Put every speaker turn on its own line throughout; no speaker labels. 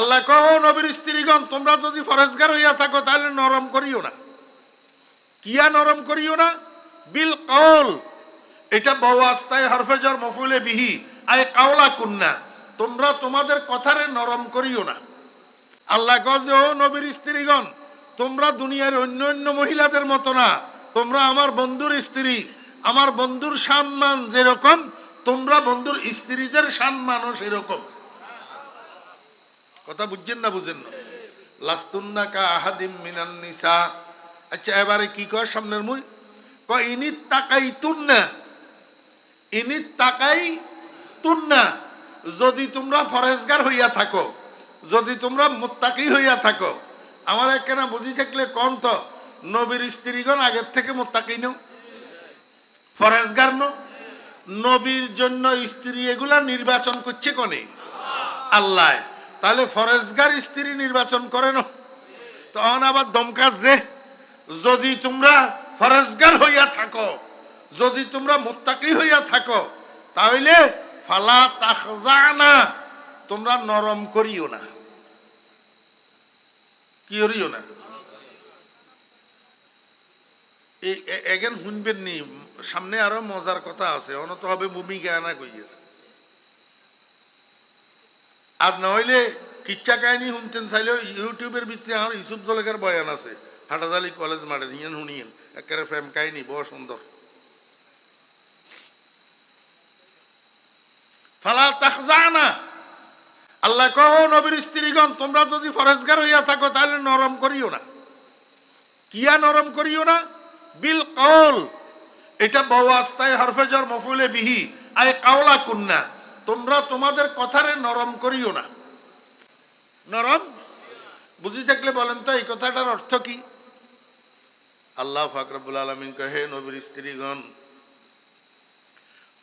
আল্লাহ কহ নবীর স্ত্রীগণ, তোমরা যদি ফরেজগার হইয়া থাকো, তাহলে নরম করিও না। কিয়া নরম করিও না? বিল কল এটা বহু আস্তায় হরফেজর মফুলে বিহি আয় কাওলা কুন্না। তোমরা তোমাদের কথারে নরম করিও না। আল্লাহ গজে ও নবীর স্ত্রীগণ, তোমরা দুনিয়ার অন্য অন্য মহিলাদের মতো না। তোমরা আমার বন্ধুর স্ত্রী। আমার বন্ধুর সম্মান যেরকম, তোমরা বন্ধুর স্ত্রীদের সম্মানও সেরকম। কথা বুঝছেন না বুঝেন না? লাস্তুন্না কা আহাদিম মিনান নিসা। আচ্ছা এবারে কি কয় সামনের মুই? ক ইনিত তাকাই তুন্না ইনিত তাকাই তুন্না যদি তোমরা ফরেজগার হইয়া থাকো, যদি তোমরা মোত্তাকি হইয়া থাকো, আমার একখানা বুঝি থাকলে কম তো, নবীর স্ত্রীগণ আগের থেকে মোত্তাকি নেও? ফরেজগার নো নবীর জন্য স্ত্রী এগুলা নির্বাচন করছে কনে? আল্লাহ। তাহলে ফরেজগার স্ত্রী নির্বাচন করে না তখন আবার দমকাজ যে যদি তোমরা ফরেজগার হইয়া থাকো, যদি তোমরা মোত্তাকি হইয়া থাকো, তাহলে ফালা তাখজানা, তোমরা নরম করিও না। কি করিও না? এই এগেন শুনবেন নি সামনে আরও মজার কথা আছে অনত হবে ভূমিকা আনা কইয়ে আর নইলে কিচ্ছা কাহিনী শুনতেন চাইলেও ইউটিউবের ভিতরে আমার ইসুফ জলেকার বয়ান আছে, হাটাজালি কলেজ মাঠে নিয়েন শুনিয়েন একেবারে প্রেম কাহিনী, বড় সুন্দর। ফালা তাখজানা। আল্লাহ কহ, নবীর স্ত্রীগণ, তোমরা যদি ফরেজগার হইয়া থাকো, তাহলে নরম করিও না। কিয়া নরম করিও না? বিল কল এটা বহু আস্তায় হরফেজর মফুলে বিহি। আয় কাওলা কুন্না। তোমরা তোমাদের কথারে নরম করিও না। নরম? বুঝি থাকলে বলেন তো, এই কথাটার অর্থ কি? আল্লাহ ফাকরাবুল আলমিন কহে নবীর স্ত্রীগণ,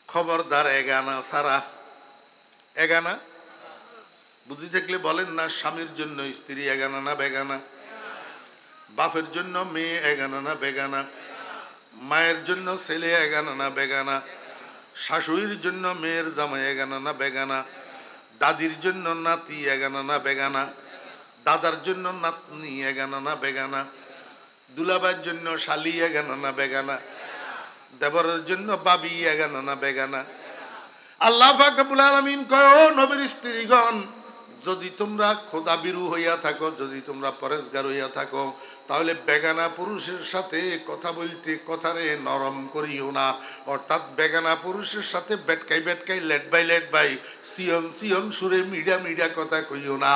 খবরদার এগানা সারা। এগানা? বুঝি থাকলে বলেন না, স্বামীর জন্য স্ত্রী এগানা না বেগানা? বাপের জন্য মেয়ে এগানা না বেগানা? মায়ের জন্য ছেলে এগানা না বেগানা? শাশুড়ির জন্য মেয়ের জামাই এগানা না বেগানা? দাদির জন্য নাতি এগানা না বেগানা? দাদার জন্য নাতনি এগানা না বেগানা? দুলাবার জন্য শালি এগানা না বেগানা? দেবরের জন্য বাবি এগানা না বেগানা? আল্লাহ ফাকবুল আলমিন কয় নবীর স্ত্রীগণ, যদি তোমরা খোদা বিরু হইয়া থাকো, যদি তোমরা পরেশগার হইয়া থাকো তাহলে বেগানা পুরুষের সাথে কথা বলতে কথারে নরম করিও না। অর্থাৎ বেগানা পুরুষের সাথে বেটকাই বেটকাই, লেট বাই লেট বাই, সিয়ম সিয়ম সুরে মিডিয়া মিডিয়া কথা কইও না।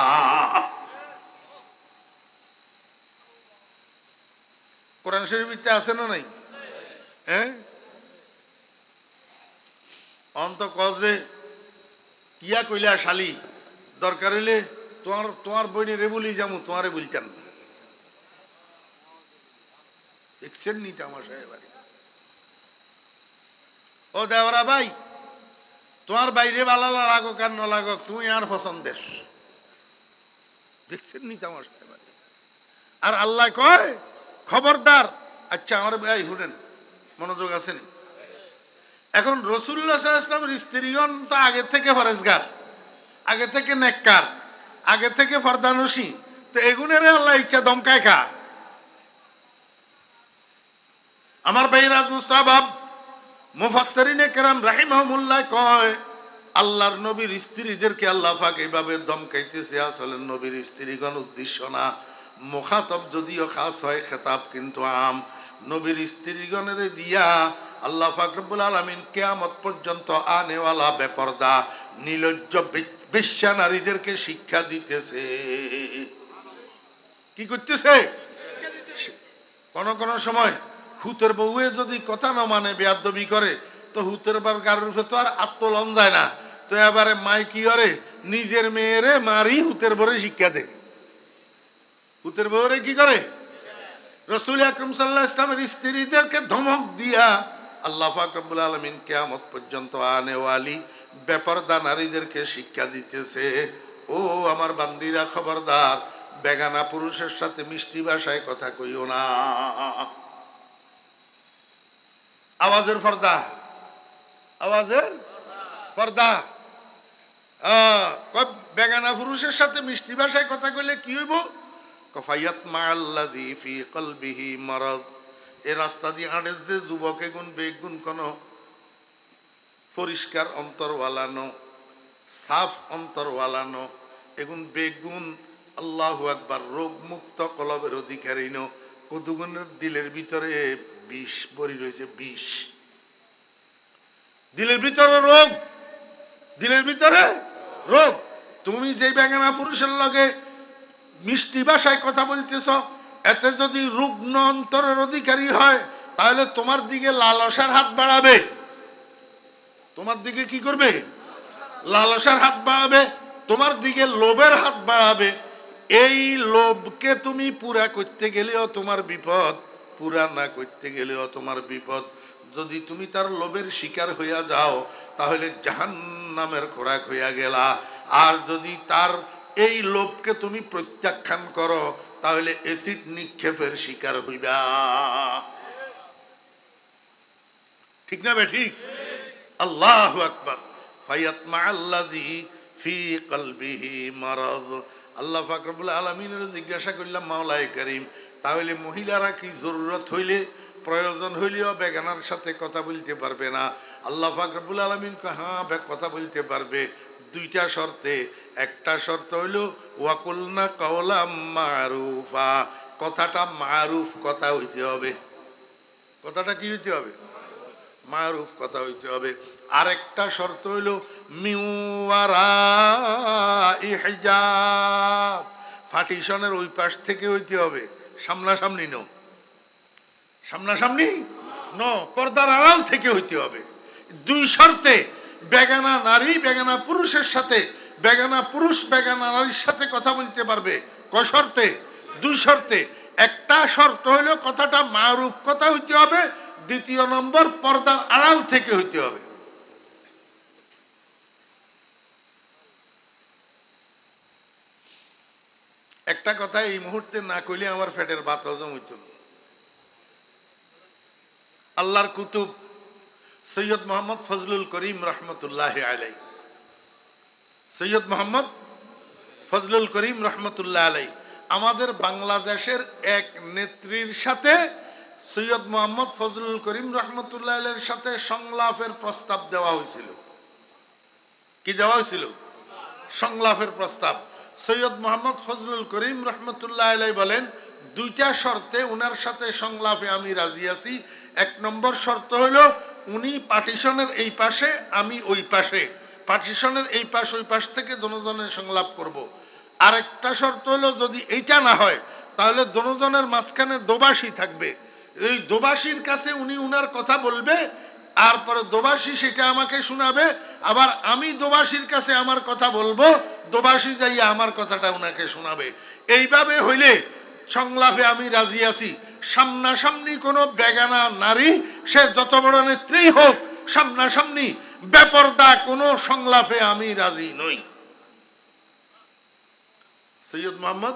কোরআন শরীফিতে আছে না নাই? হ্যাঁ অন্ত কজে কিয়া কইলা শালি? দরকার হইলে তোমার তোমার বইনে রে বলি যাব তোমারে বলতেন দেখছেন নি আমার সাহেব ও দেওরা ভাই, তোমার বাইরে বালা লাগো কার ন লাগো তুমি আর পছন্দের। দেখছেন নি আমার সাহেব আর আল্লাহ কয়, খবরদার। আচ্ছা আমার ভাই, শুনেন, মনোযোগ আছে নি? এখন রসুল্লাহ ইসলামের স্ত্রীগণ তো আগে থেকে ফরেজগার, আগে থেকে নেককার, আগে থেকে ফরদানুসি। তো এগুনের আল্লাহ ইচ্ছা দমকায় খা আমার ভাইরা দুস্তাবাব মুফাসসিরিনে কেরাম রাহিমাহুল্লাহ কয়, আল্লাহর নবীর স্ত্রীদেরকে আল্লাহ পাক এইভাবে দমকাইতেছে আসলে নবীর স্ত্রীগণ উদ্দেশ্য না। মুখাতব যদিও খাস হয়, খেতাব কিন্তু আম। নবীর স্ত্রীগণের দিয়া আল্লাহ ফাকরুল আলমিন কেয়ামত পর্যন্ত আনেওয়ালা বেপরদা, নিলজ্জ বে- বেশ্যা নারীদেরকে শিক্ষা দিতেছে। কি করতেছে? কোন কোন সময় হুতের বউয়ে যদি কথা না মানে বেয়াদবি করে, তো হুতের বার গাড়ির উপরে তো আর আত্মলন যায় না। তো এবারে মাই কি করে? নিজের মেয়েরে মারি হুতের বরে শিক্ষা দেয় হুতের বউরে কি করে? রসুল আকরম সাল্লাহ ইসলামের স্ত্রীদেরকে ধমক দিয়া আল্লাহ ফাকরুল আলমিন কেয়ামত পর্যন্ত আনেওয়ালি বেপরদা নারীদেরকে শিক্ষা দিতেছে। ও আমার বান্দিরা, খবরদার, বেগানা পুরুষের সাথে মিষ্টি ভাষায় কথা কইও না। আওয়াজের পর্দা। আওয়াজের পর্দা। বেগানা পুরুষের সাথে মিষ্টি ভাষায় কথা কইলে কি হইব? কফাইয়াত মা আল্লাযী ফি কলবিহি মারাদ। এ রাস্তা দিয়ে হাঁটে যে যুবক এগুন বেগুন কোন পরিষ্কার অন্তর ওয়ালানো সাফ অন্তর ওয়ালানো এগুন বেগুন আল্লাহ একবার রোগ মুক্ত কলবের অধিকারী নো। কতগুণের দিলের ভিতরে বিষ, বড়ি রয়েছে বিষ। দিলের ভিতরে রোগ। দিলের ভিতরে রোগ। তুমি যে বেগানা পুরুষের লগে মিষ্টি ভাষায় কথা বলতেছ, এতে যদি রুগ্ন অন্তরের অধিকারী হয়, তাহলে তোমার দিকে লালসার হাত বাড়াবে। তোমার দিকে কি করবে? লালসার হাত বাড়াবে। তোমার দিকে লোভের হাত বাড়াবে। এই লোভকে তুমি পুরা করতে গেলেও তোমার বিপদ, পুরা না করতে গেলেও তোমার বিপদ। যদি তুমি তার লোভের শিকার হইয়া যাও, তাহলে জাহান নামের খোরাক হইয়া গেলা। আর যদি তার এই লোভকে তুমি প্রত্যাখ্যান করো, তাহলে এসিড নিক্ষেপের শিকার হইবা। ঠিক না বে, ঠিক? আল্লাহু আকবার। ফায়াতমা আল্লাযী ফি কলবিহি মারাদ। আল্লাহ পাক রব্বুল আলামিনের জিজ্ঞাসা করলাম, মাওলায়ে করিম, তাহলে মহিলারা কি জরুরত হইলে, প্রয়োজন হইলেও বেগানার সাথে কথা বলতে পারবে না? আল্লাহ পাক রব্বুল আলামিন হ্যাঁ কথা বলতে পারবে। দুইটা শর্তে। একটা শর্ত হইল, ওয়াকুলনা কাওলাম মারুফা। কথাটা মারুফ কথা হইতে হবে। কথাটা কি হইতে হবে? মারুফ কথা হইতে হবে। আরেকটা শর্ত হইল মিউয়ারা ইহজাব ফাটিশনের ওই পাশ থেকে হইতে হবে। সামনাসামনি নো সামনাসামনি? ন, পর্দার আড়াল থেকে হইতে হবে। দুই শর্তে, বেগানা নারী, বেগানা পুরুষের সাথে, বেগানা পুরুষ, বেগানা নারীর সাথে কথা বলতে পারবে। কয় শর্তে? দুই শর্তে। একটা শর্ত হইল, কথাটা মারুফ কথা হইতে হবে দ্বিতীয় নম্বর, পর্দার আড়াল থেকে হইতে হবে। একটা কথা, এই মুহূর্তে না কইলে আমার ফেটের বাত হজম হইত। আল্লাহর কুতুব সৈয়দ মোহাম্মদ ফজলুল করিম রহমতুল্লাহ আলাই সৈয়দ মোহাম্মদ ফজলুল করিম রহমতুল্লাহ আলাই আমাদের বাংলাদেশের এক নেত্রীর সাথে সৈয়দ মোহাম্মদ ফজলুল করিম রহমতুল্লাহ আলাইয়ের সাথে সংলাপের প্রস্তাব দেওয়া হয়েছিল। কি দেওয়া হয়েছিল? সংলাপের প্রস্তাব। সৈয়দ মোহাম্মদ ফজলুল করিম রহমতুল্লাহ আলাই বলেন, দুইটা শর্তে উনার সাথে সংলাপে আমি রাজি আছি। এক নম্বর শর্ত হলো উনি পার্টিশনের এই পাশে, আমি ওই পাশে। পার্টিশনের এই পাশ, ওই পাশ থেকে দনোজনের সংলাপ করব। আরেকটা শর্ত হলো যদি এইটা না হয়, তাহলে দনোজনের মাঝখানে দোবাসী থাকবে। এই দোবাসীর কাছে উনি উনার কথা বলবে আর পরে দোবাসী সেটা আমাকে শোনাবে, আবার আমি দোবাসীর কাছে আমার কথা বলব দোবাসী যাইয়া আমার কথাটা উনাকে শোনাবে। এইভাবে হইলে সংলাপে আমি রাজি আছি। সামনাসামনি কোনো বেগানা নারী, সে যত বড় নেত্রী হোক, সামনাসামনি বেপরদা কোনো সংলাপে আমি রাজি নই। সৈয়দ মোহাম্মদ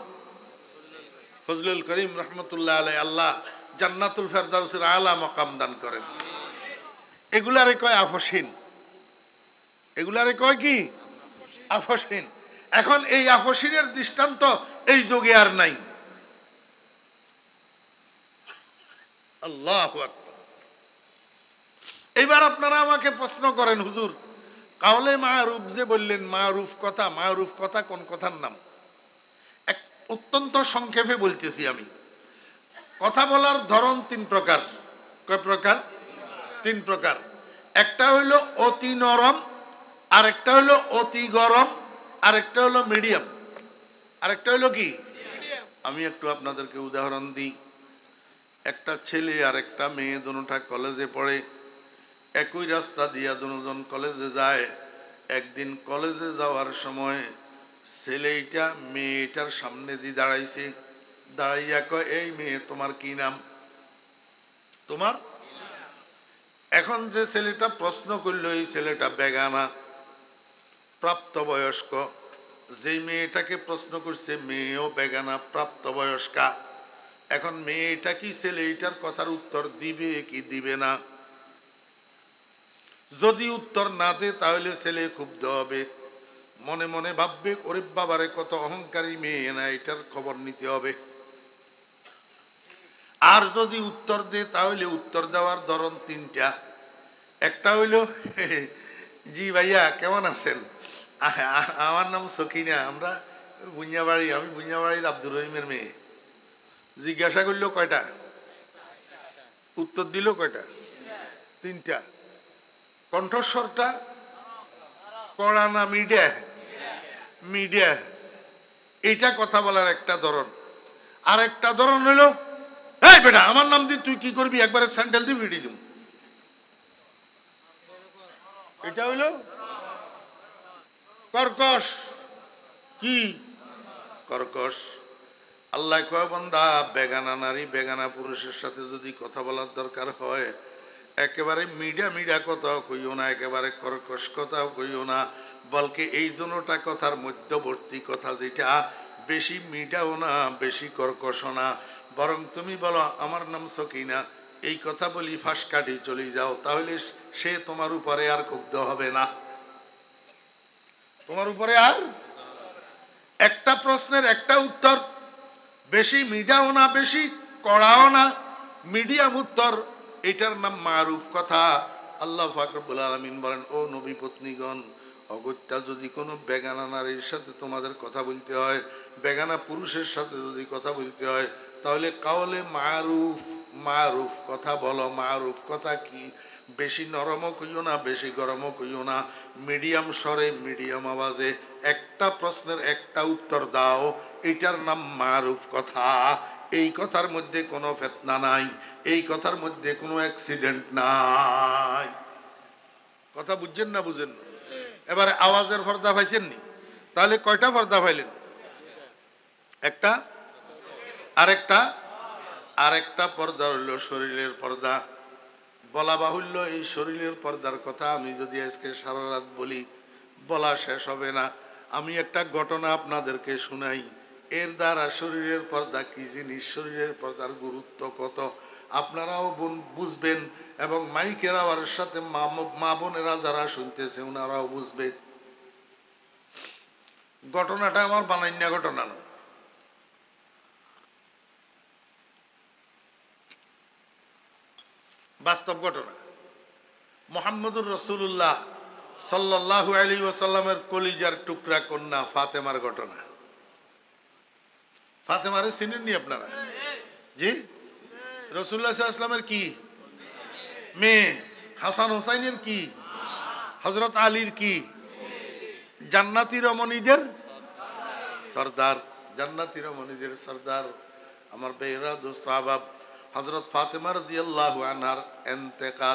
ফজলুল করিম রহমতুল্লাহ আলাই আল্লাহ জান্নাতুল ফেরদাউসের আলা মকাম দান করেন। এগুলারে কয় আপসহীন এগুলারে কয় কি? আপসহীন এখন এই আপসহীনের দৃষ্টান্ত এই যুগে আর নাই। আল্লাহ এইবার আপনারা আমাকে প্রশ্ন করেন, হুজুর, কাউলে মারুফ যে বললেন, মারুফ কথা মারুফ কথা কোন কথার নাম? এক অত্যন্ত সংক্ষেপে বলতেছি আমি। কথা বলার ধরন তিন প্রকার। কয় প্রকার? তিন প্রকার। একটা হইল অতি নরম, আরেকটা হইল অতি গরম, আরেকটা হইল মিডিয়াম। আরেকটা হইল কি? আমি একটু আপনাদেরকে উদাহরণ দিই। একটা ছেলে আর একটা মেয়ে দুটা কলেজে পড়ে। একই রাস্তা দিয়া দুজন কলেজে যায়। একদিন কলেজে যাওয়ার সময় ছেলেটা মেয়েটার সামনে দিয়ে দাঁড়াইছে। দাঁড়াইয়া কয়, এই মেয়ে, তোমার কি নাম? তোমার? এখন যে ছেলেটা প্রশ্ন করল, এই ছেলেটা বেগানা, প্রাপ্তবয়স্ক। যে মেয়েটাকে প্রশ্ন করছে, মেয়েও বেগানা, প্রাপ্তবয়স্কা? এখন মেয়েটা কি ছেলে, এইটার কথার উত্তর দিবে কি দিবে না? যদি উত্তর না দে, তাহলে ছেলে ক্ষুব্ধ হবে। মনে মনে ভাববে, ওরে বাবারে, কত অহংকারী মেয়ে, না, এটার খবর নিতে হবে। আর যদি উত্তর দে, তাহলে উত্তর দেওয়ার ধরন তিনটা। একটা হইল, জি ভাইয়া, কেমন আছেন? আমার নাম সকিনা আমরা বুঞ্জাবাড়ি, আমি বুঞ্জাবাড়ির আব্দুর রহিমের মেয়ে। জিজ্ঞাসা করল কয়টা? উত্তর দিল কয়টা? তিনটা। কণ্ঠস্বরটা? কড়া না মিডিয়া? মিডিয়া। এইটা কথা বলার একটা ধরন। আর একটা ধরন হলো এই বেটা, আমার নাম দিয়ে তুই কি করবি? একবারে স্যান্ডেল দিয়ে ভিড়ি দিব। এটা হইল? কর্কশ। কি? কর্কশ। আল্লাহ কয়, বন্দা, বেগানা নারী, বেগানা পুরুষের সাথে যদি কথা বলার দরকার হয়, একেবারে মিডিয়া মিডিয়া কথাও কইও না, একেবারে কর্কশ কথাও কইও না, বলকে এই দুটা কথার মধ্যবর্তী কথা যেটা, বেশি মিডিয়াও না, বেশি কর্কশও না বরং তুমি বলো, আমার নাম সকিনা। এই কথা বলি, ফাঁস কাটি চলে যাও। তাহলে সে তোমার উপরে আর ক্ষুব্ধ হবে না। তোমার উপরে আর? একটা প্রশ্নের একটা উত্তর। বেশি মিডিয়াও না, বেশি কড়াও না। মিডিয়াম উত্তর, এটার নাম মারুফ কথা। আল্লাহ ফাকরবুল আলমিন বলেন, ও নবী পত্নীগণ, অগত্যা যদি কোনো বেগানা নারীর সাথে তোমাদের কথা বলতে হয়, বেগানা পুরুষের সাথে যদি কথা বলতে হয় তাহলে কাউলে মারুফ মারুফ কথা বলো, মারুফ কথা কি? বেশি নরমও কইও না, বেশি গরমও কইও না। মিডিয়াম স্বরে, মিডিয়াম আওয়াজে একটা প্রশ্নের একটা উত্তর দাও, এটার নাম মারুফ কথা। এই কথার মধ্যে কোনো ফেতনা নাই, এই কথার মধ্যে কোনো অ্যাক্সিডেন্ট নাই। কথা বুঝছেন না বুঝেন না? এবারে আওয়াজের পর্দা পাইছেন নি? তাহলে কয়টা পর্দা পাইলেন? একটা আরেকটা আরেকটা পর্দা হইল শরীরের পর্দা। বলা বাহুল্য, এই শরীরের পর্দার কথা আমি যদি আজকে সারা রাত বলি, বলা শেষ হবে না। আমি একটা ঘটনা আপনাদেরকে শুনাই। এর দ্বারা শরীরের পর্দা কি জিনিস? শরীরের পর্দার গুরুত্ব কত? আপনারাও বুঝবেন এবং মাইকের আওয়ার সাথে মা বোনেরা যারা শুনতেছে ওনারাও বুঝবে। ঘটনাটা আমার বানাইন্য ঘটনা না বাস্তব ঘটনা। মোহাম্মদুর রসুল্লাহ সাল্লাহ আলী ওসাল্লামের কলিজার টুকরা কন্যা ফাতেমার ঘটনা। ফাতেমারে চিনেননি আপনারা? জি? রসুল্লাহ ইসলামের কি? মেয়ে। হাসান হোসাইনের কি? হজরত আলীর কি? জান্নাতি রমণীদের সর্দার। জান্নাতি রমণীদের সর্দার। আমার বেহরা দোস্ত আবাব হজরত ফাতেমার দিয়াল্লাহু আনহার এন্তেকাল